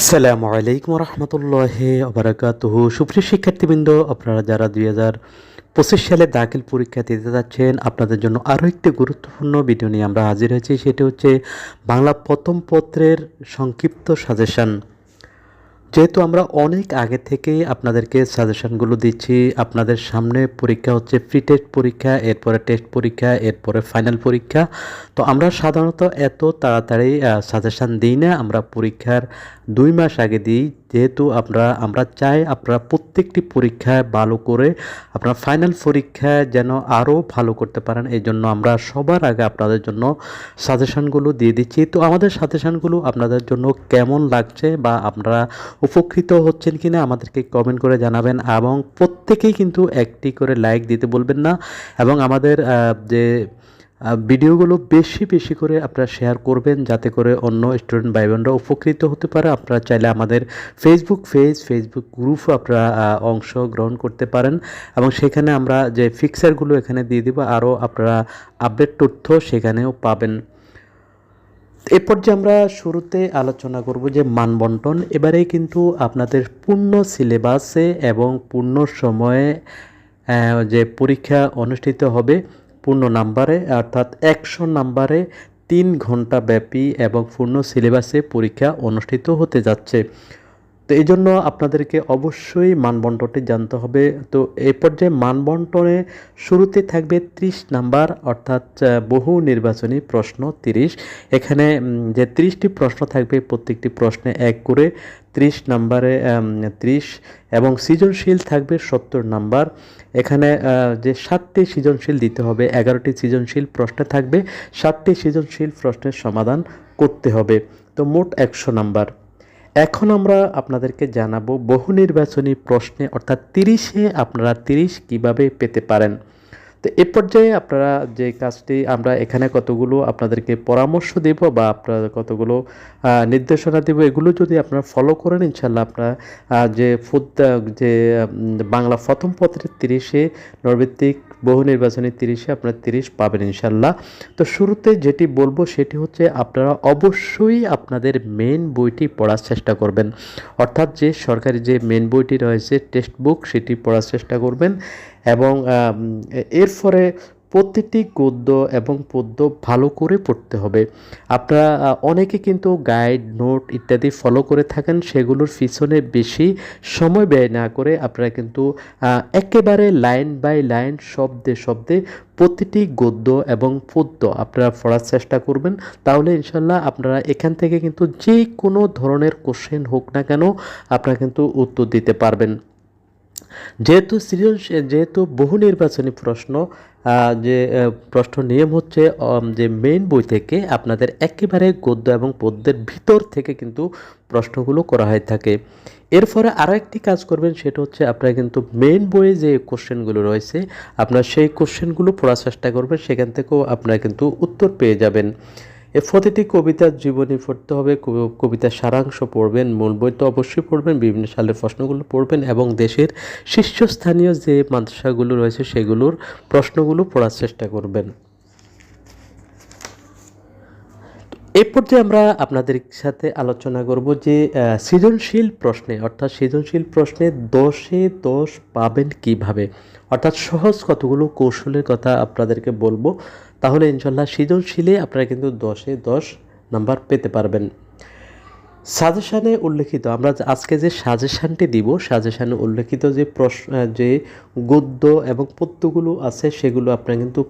আসসালামু আলাইকুম রহমতুল্লাহ আবরাকাত সুপ্রিয় শিক্ষার্থীবৃন্দ, আপনারা যারা দুই হাজার পঁচিশ সালে দাখিল পরীক্ষা দিতে যাচ্ছেন, আপনাদের জন্য আরও একটি গুরুত্বপূর্ণ ভিডিও নিয়ে আমরা হাজির হয়েছি। সেটি হচ্ছে বাংলা প্রথম পত্রের সংক্ষিপ্ত সাজেশন। যেহেতু আমরা অনেক আগে থেকে আপনাদেরকে সাজেশনগুলো দিচ্ছি, আপনাদের সামনে পরীক্ষা হচ্ছে প্রি টেস্ট পরীক্ষা, এরপরে টেস্ট পরীক্ষা, এরপরে ফাইনাল পরীক্ষা। তো আমরা সাধারণত এত তাড়াতাড়ি সাজেশান দিই না। আমরা পরীক্ষার দুই মাস আগে দিই। যেহেতু আমরা আমরা চাই আপনারা প্রত্যেকটি পরীক্ষায় ভালো করে, আপনারা ফাইনাল পরীক্ষায় যেন আরও ভালো করতে পারেন। এই জন্য আমরা সবার আগে আপনাদের জন্য সাজেশনগুলো দিয়ে দিচ্ছি। তো আমাদের সাজেশনগুলো আপনাদের জন্য কেমন লাগছে বা আপনারা উপকৃত হচ্ছেন কি না আমাদেরকে কমেন্ট করে জানাবেন এবং প্রত্যেকেই কিন্তু একটি করে লাইক দিতে বলবেন না। এবং আমাদের যে ভিডিওগুলো বেশি বেশি করে আপনারা শেয়ার করবেন যাতে করে অন্য স্টুডেন্ট ভাই বোনরা উপকৃত হতে পারে। আপনারা চাইলে আমাদের ফেসবুক পেজ ফেসবুক গ্রুপও আপনারা অংশগ্রহণ করতে পারেন এবং সেখানে আমরা যে ফিক্সারগুলো এখানে দিয়ে দিব, আরও আপনারা আপডেট তথ্য সেখানেও পাবেন। এরপর যে আমরা শুরুতে আলোচনা করব যে মানবন্টন এবারে কিন্তু আপনাদের পূর্ণ সিলেবাসে এবং পূর্ণ সময়ে যে পরীক্ষা অনুষ্ঠিত হবে পূর্ণ নাম্বারে, অর্থাৎ একশো নাম্বারে তিন ঘণ্টা ব্যাপী এবং পূর্ণ সিলেবাসে পরীক্ষা অনুষ্ঠিত হতে যাচ্ছে। তো এই জন্য আপনাদেরকে অবশ্যই মানবন্টনটি জানতে হবে। তো এই পর্যায়ে মানবন্টনে শুরুতে থাকবে ত্রিশ নাম্বার, অর্থাৎ বহু নির্বাচনী প্রশ্ন তিরিশ। এখানে যে ত্রিশটি প্রশ্ন থাকবে, প্রত্যেকটি প্রশ্নে এক করে ত্রিশ নাম্বারে ত্রিশ এবং সৃজনশীল থাকবে সত্তর নাম্বার। এখানে যে সাতটি সৃজনশীল দিতে হবে, এগারোটি সৃজনশীল প্রশ্নে থাকবে, সাতটি সৃজনশীল প্রশ্নের সমাধান করতে হবে। তো মোট একশো নাম্বার। এখন আমরা আপনাদেরকে জানাব বহু নির্বাচনী প্রশ্নে, অর্থাৎ তিরিশে আপনারা তিরিশ কীভাবে পেতে পারেন। তো এ পর্যায়ে আপনারা যে কাজটি আমরা এখানে কতগুলো আপনাদেরকে পরামর্শ দেব বা আপনারা কতগুলো নির্দেশনা দেব, এগুলো যদি আপনারা ফলো করেন ইনশাল্লাহ আপনারা যে ফুদ যে বাংলা প্রথম পত্রের তিরিশে নৈর্ভিত্তিক বহু নির্বাচনী তিরিশে আপনার তিরিশ পাবেন ইনশাল্লাহ। তো শুরুতে যেটি বলব সেটি হচ্ছে আপনারা অবশ্যই আপনাদের মেন বইটি পড়ার চেষ্টা করবেন। অর্থাৎ যে সরকারি যে মেন বইটি রয়েছে টেক্সট বুক সেটি পড়ার চেষ্টা করবেন এবং আম, প্রতিটি গদ্য এবং পদ্য ভালো করে পড়তে হবে। আপনারা অনেকে কিন্তু গাইড নোট ইত্যাদি ফলো করে থাকেন, সেগুলোর পিছনে বেশি সময় ব্যয় না করে আপনারা কিন্তু একেবারে লাইন বাই লাইন শব্দে শব্দে প্রতিটি গদ্য এবং পদ্য আপনারা পড়ার চেষ্টা করবেন। তাহলে ইনশাল্লাহ আপনারা এখান থেকে কিন্তু যে কোনো ধরনের কোশ্চেন হোক না কেন আপনারা কিন্তু উত্তর দিতে পারবেন। যেহেতু সৃজনশীল যেহেতু বহু নির্বাচনী প্রশ্ন যে প্রশ্ন নিয়ম হচ্ছে যে মেইন বই থেকে আপনাদের একেবারে গদ্য এবং পদ্যের ভিতর থেকে কিন্তু প্রশ্নগুলো করা হয়ে থাকে। এরপরে আরও একটি কাজ করবেন, সেটা হচ্ছে আপনারা কিন্তু মেইন বইয়ে যে কোশ্চেনগুলো রয়েছে, আপনারা সেই কোশ্চেনগুলো পড়ার চেষ্টা করবেন, সেখান থেকেও আপনারা কিন্তু উত্তর পেয়ে যাবেন। এ প্রতিটি কবিতার জীবনী পড়তে হবে কবি- কবিতার সারাংশ পড়বেন, মূল বই তো অবশ্যই পড়বেন, বিভিন্ন সালের প্রশ্নগুলো পড়বেন এবং দেশের শীর্ষস্থানীয় যে মাদ্রাসাগুলো রয়েছে সেগুলোর প্রশ্নগুলো পড়ার চেষ্টা করবেন। এ পর্যায়ে আমরা আপনাদের সাথে আলোচনা করব যে সৃজনশীল প্রশ্নে, অর্থাৎ সৃজনশীল প্রশ্নে দশে দশ পাবেন কীভাবে? অর্থাৎ সহজ কতগুলো কৌশলের কথা আপনাদেরকে বলব। তাহলে ইনশাল্লাহ সৃজনশীলে আপনারা কিন্তু দশে দশ নাম্বার পেতে পারবেন। সাজেশানে উল্লেখিত, আমরা আজকে যে সাজেশানটি দিব, সাজেশানে উল্লেখিত যে প্রশ্ন যে গদ্য এবং পদ্যগুলো আছে, সেগুলো আপনারা কিন্তু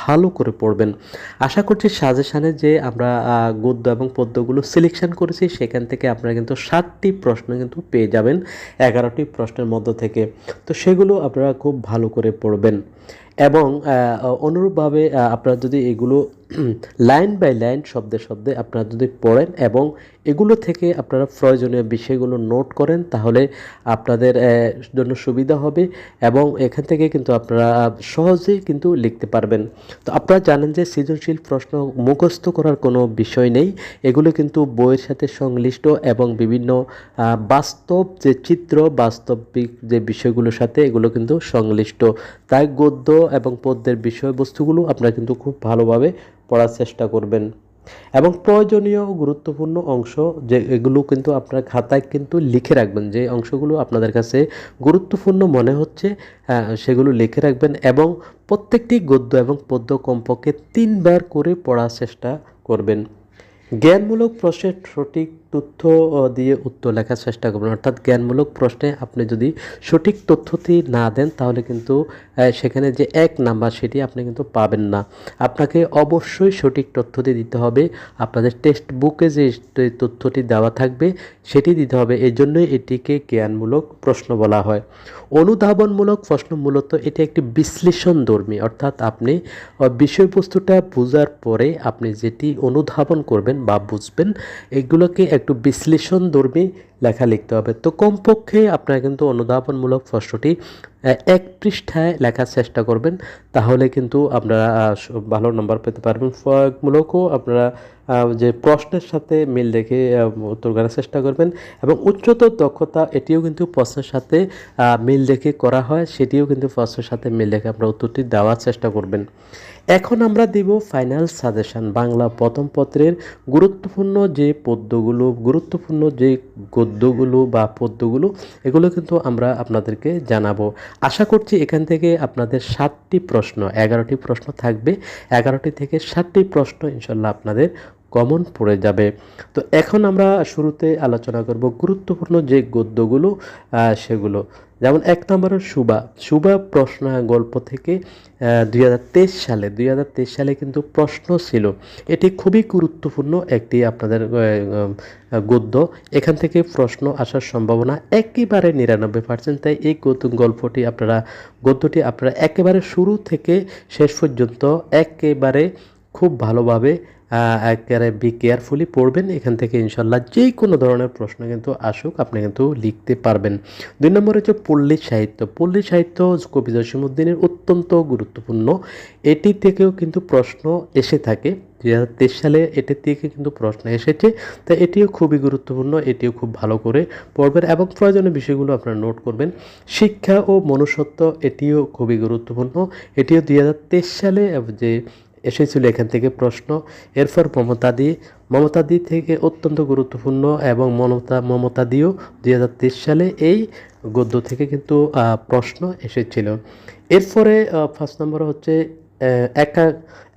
ভালো করে পড়বেন। আশা করছি সাজেশানে যে আমরা গদ্য এবং পদ্যগুলো সিলেকশন করেছি, সেখান থেকে আপনারা কিন্তু সাতটি প্রশ্ন কিন্তু পেয়ে যাবেন, এগারোটি প্রশ্নের মধ্য থেকে। তো সেগুলো আপনারা খুব ভালো করে পড়বেন। এবং অনুরূপভাবে আপনারা যদি এগুলো লাইন বাই লাইন, শব্দে শব্দে আপনারা যদি পড়েন এবং এগুলো থেকে আপনারা প্রয়োজনীয় বিষয়গুলো নোট করেন, তাহলে আপনাদের জন্য সুবিধা হবে এবং এখান থেকে কিন্তু আপনারা সহজেই কিন্তু লিখতে পারবেন। তো আপনারা জানেন যে সৃজনশীল প্রশ্ন মুখস্থ করার কোনো বিষয় নেই। এগুলো কিন্তু বইয়ের সাথে সংশ্লিষ্ট এবং বিভিন্ন বাস্তব যে চিত্র, বাস্তবিক যে বিষয়গুলোর সাথে এগুলো কিন্তু সংশ্লিষ্ট। তাই গদ্য এবং পদ্যের বিষয়বস্তুগুলো আপনারা কিন্তু খুব ভালোভাবে পড়ার চেষ্টা করবেন। এবং প্রয়োজনীয় গুরুত্বপূর্ণ অংশ যে এগুলো কিন্তু আপনার খাতায় কিন্তু লিখে রাখবেন, যে অংশগুলো আপনাদের কাছে গুরুত্বপূর্ণ মনে হচ্ছে সেগুলো লিখে রাখবেন এবং প্রত্যেকটি গদ্য এবং পদ্য কমপক্ষে তিনবার করে পড়ার চেষ্টা করবেন। জ্ঞানমূলক প্রশ্নের সঠিক তথ্য দিয়ে উত্তর লেখার চেষ্টা করবেন। অর্থাৎ জ্ঞানমূলক প্রশ্নে আপনি যদি সঠিক তথ্যটি না দেন, তাহলে কিন্তু সেখানে যে এক নাম্বার সেটি আপনি কিন্তু পাবেন না। আপনাকে অবশ্যই সঠিক তথ্যটি দিতে হবে। আপনাদের টেক্সট বুকে যে তথ্যটি দেওয়া থাকবে, সেটি দিতে হবে। এই জন্যই এটিকে জ্ঞানমূলক প্রশ্ন বলা হয়। অনুধাবনমূলক প্রশ্ন মূলত এটি একটি বিশ্লেষণধর্মী অর্থাৎ আপনি বিষয়বস্তুটা বোঝার পরে আপনি যেটি অনুধাবন করবেন বা বুঝবেন, এগুলোকে একটু বিশ্লেষণ বিশ্লেষণধর্মী লেখা লিখতে হবে। তো কমপক্ষে আপনারা কিন্তু অনুধাবনমূলক প্রশ্নটি এক পৃষ্ঠায় লেখার চেষ্টা করবেন। তাহলে কিন্তু আপনারা ভালো নম্বর পেতে পারবেন। প্রয়োগমূলকও আপনারা যে প্রশ্নের সাথে মিল রেখে উত্তর করার চেষ্টা করবেন। এবং উচ্চতর দক্ষতা এটিও কিন্তু প্রশ্নের সাথে মিল রেখে করা হয়। সেটিও কিন্তু প্রশ্নের সাথে মিল রেখে আপনারা উত্তরটি দেওয়ার চেষ্টা করবেন। এখন আমরা দিব ফাইনাল সাজেশন বাংলা প্রথম পত্রের গুরুত্বপূর্ণ যে পদ্যগুলো, গুরুত্বপূর্ণ যে গদ্যগুলো বা পদ্যগুলো, এগুলো কিন্তু আমরা আপনাদেরকে জানাব। আশা করছি এখান থেকে আপনাদের সাতটি প্রশ্ন, এগারোটি প্রশ্ন থাকবে। এগারোটি থেকে সাতটি প্রশ্ন ইনশাল্লাহ আপনাদের কমন পড়ে যাবে। তো এখন আমরা শুরুতে আলোচনা করব গুরুত্বপূর্ণ যে গদ্যগুলো সেগুলো। যেমন এক নম্বরের সুবা। সুবা প্রশ্ন গল্প থেকে দুই হাজার তেইশ সালে, দুই হাজার তেইশ সালে কিন্তু প্রশ্ন ছিল। এটি খুবই গুরুত্বপূর্ণ একটি আপনাদের গদ্য। এখান থেকে প্রশ্ন আসার সম্ভাবনা একেবারে নিরানব্বই পার্সেন্ট তাই এই গল্পটি আপনারা, গদ্যটি আপনারা একেবারে শুরু থেকে শেষ পর্যন্ত একেবারে খুব ভালোভাবে একেবারে বি কেয়ারফুলি পড়বেন। এখান থেকে ইনশাল্লাহ যে কোনো ধরনের প্রশ্ন কিন্তু আসুক, আপনি কিন্তু লিখতে পারবেন। দুই নম্বর হচ্ছে পল্লী সাহিত্য। পল্লী সাহিত্য কবি জসীমউদ্দিনের অত্যন্ত গুরুত্বপূর্ণ। এটি থেকেও কিন্তু প্রশ্ন এসে থাকে। দু হাজার তেইশ সালে এটি থেকে কিন্তু প্রশ্ন এসেছে। তাই এটিও খুবই গুরুত্বপূর্ণ, এটিও খুব ভালো করে পড়বেন এবং প্রয়োজনীয় বিষয়গুলো আপনারা নোট করবেন। শিক্ষা ও মনুষ্যত্ব এটিও খুবই গুরুত্বপূর্ণ। এটিও দুই হাজার তেইশ সালে যে এসেছিল এখান থেকে প্রশ্ন। এরপর মমতাদি মমতাদি থেকে অত্যন্ত গুরুত্বপূর্ণ এবং মমতা মমতাদিও দুই হাজার তেইশ সালে এই গদ্য থেকে কিন্তু প্রশ্ন এসেছিল। এরপরে ফার্স্ট নম্বর হচ্ছে একা,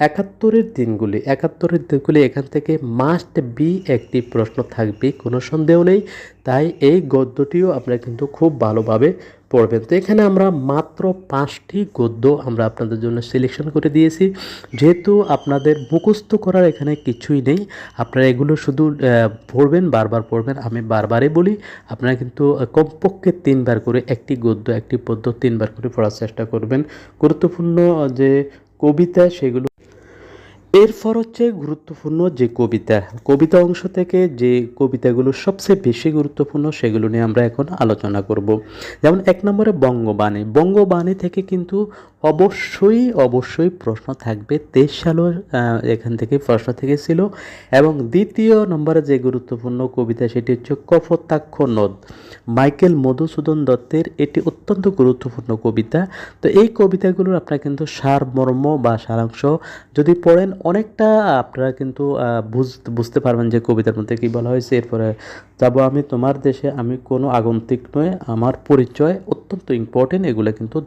একাত্তরের দিনগুলি। একাত্তরের দিনগুলি এখান থেকে মাস্ট বি একটি প্রশ্ন থাকবে, কোনো সন্দেহ নেই। তাই এই গদ্যটিও আপনারা কিন্তু খুব ভালোভাবে পড়বেন। তো এখানে আমরা মাত্র পাঁচটি গদ্য আমরা আপনাদের জন্য সিলেকশন করে দিয়েছি। যেহেতু আপনাদের মুখস্থ করার এখানে কিছুই নেই, আপনারা এগুলো শুধু পড়বেন, বারবার পড়বেন, আমি বারবারই বলি, আপনারা কিন্তু কমপক্ষে তিনবার করে একটি গদ্য, একটি পদ্য তিনবার করে পড়ার চেষ্টা করবেন। গুরুত্বপূর্ণ যে কবিতা, সেগুলো এরপর হচ্ছে গুরুত্বপূর্ণ যে কবিতা কবিতা অংশ থেকে যে কবিতাগুলো সবচেয়ে বেশি গুরুত্বপূর্ণ সেগুলো নিয়ে আমরা এখন আলোচনা করব। যেমন এক নম্বরে বঙ্গবাণী বঙ্গবাণী থেকে কিন্তু অবশ্যই অবশ্যই প্রশ্ন থাকবে। তেইশ আহ, এখান থেকে প্রশ্ন থেকে ছিল এবং দ্বিতীয় নম্বরে যে গুরুত্বপূর্ণ কবিতা সেটি হচ্ছে কপোতাক্ষ নদ। মাইকেল মধুসূদন দত্তের এটি অত্যন্ত গুরুত্বপূর্ণ কবিতা। তো এই কবিতাগুলোর আপনারা কিন্তু সারমর্ম বা সারাংশ যদি পড়েন অনেকটা আপনারা কিন্তু বুঝতে পারবেন যে কবিতার মধ্যে কী বলা হয়েছে। এরপরে যাব আমি তোমার দেশে। আমি কোনো আগন্তুক নয় আমার পরিচয় অত্যন্ত ইম্পর্টেন্ট এগুলো কিন্তু